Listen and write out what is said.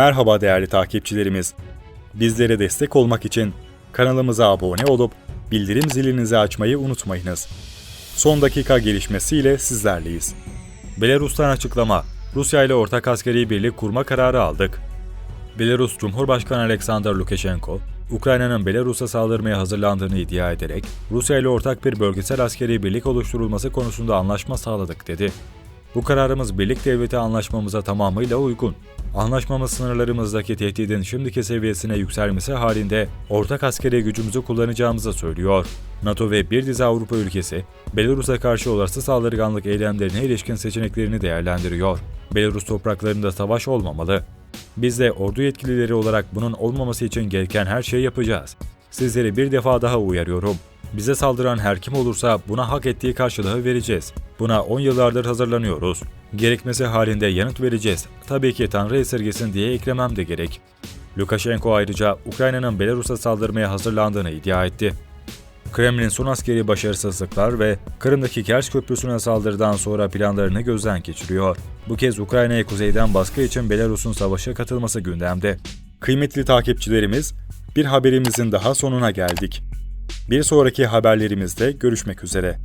Merhaba değerli takipçilerimiz. Bizlere destek olmak için kanalımıza abone olup bildirim zilinizi açmayı unutmayınız. Son dakika gelişmesiyle sizlerleyiz. Belarus'tan açıklama. Rusya ile ortak askeri birlik kurma kararı aldık. Belarus Cumhurbaşkanı Alexander Lukashenko, Ukrayna'nın Belarus'a saldırmaya hazırlandığını iddia ederek Rusya ile ortak bir bölgesel askeri birlik oluşturulması konusunda anlaşma sağladık dedi. Bu kararımız birlik devleti anlaşmamıza tamamıyla uygun. Anlaşmamız sınırlarımızdaki tehdidin şimdiki seviyesine yükselmesi halinde ortak askeri gücümüzü kullanacağımızı söylüyor. NATO ve bir dizi Avrupa ülkesi, Belarus'a karşı olası saldırganlık eylemlerine ilişkin seçeneklerini değerlendiriyor. Belarus topraklarında savaş olmamalı. Biz de ordu yetkilileri olarak bunun olmaması için gereken her şeyi yapacağız. Sizleri bir defa daha uyarıyorum. Bize saldıran her kim olursa buna hak ettiği karşılığı vereceğiz. Buna 10 yıllardır hazırlanıyoruz. Gerekmesi halinde yanıt vereceğiz. Tabii ki Tanrı esirgesin diye eklemem de gerek. Lukashenko ayrıca Ukrayna'nın Belarus'a saldırmaya hazırlandığını iddia etti. Kremlin son askeri başarısızlıklar ve Kırım'daki Kerç Köprüsü'ne saldırıdan sonra planlarını gözden geçiriyor. Bu kez Ukrayna'ya kuzeyden baskı için Belarus'un savaşa katılması gündemde. Kıymetli takipçilerimiz, bir haberimizin daha sonuna geldik. Bir sonraki haberlerimizde görüşmek üzere.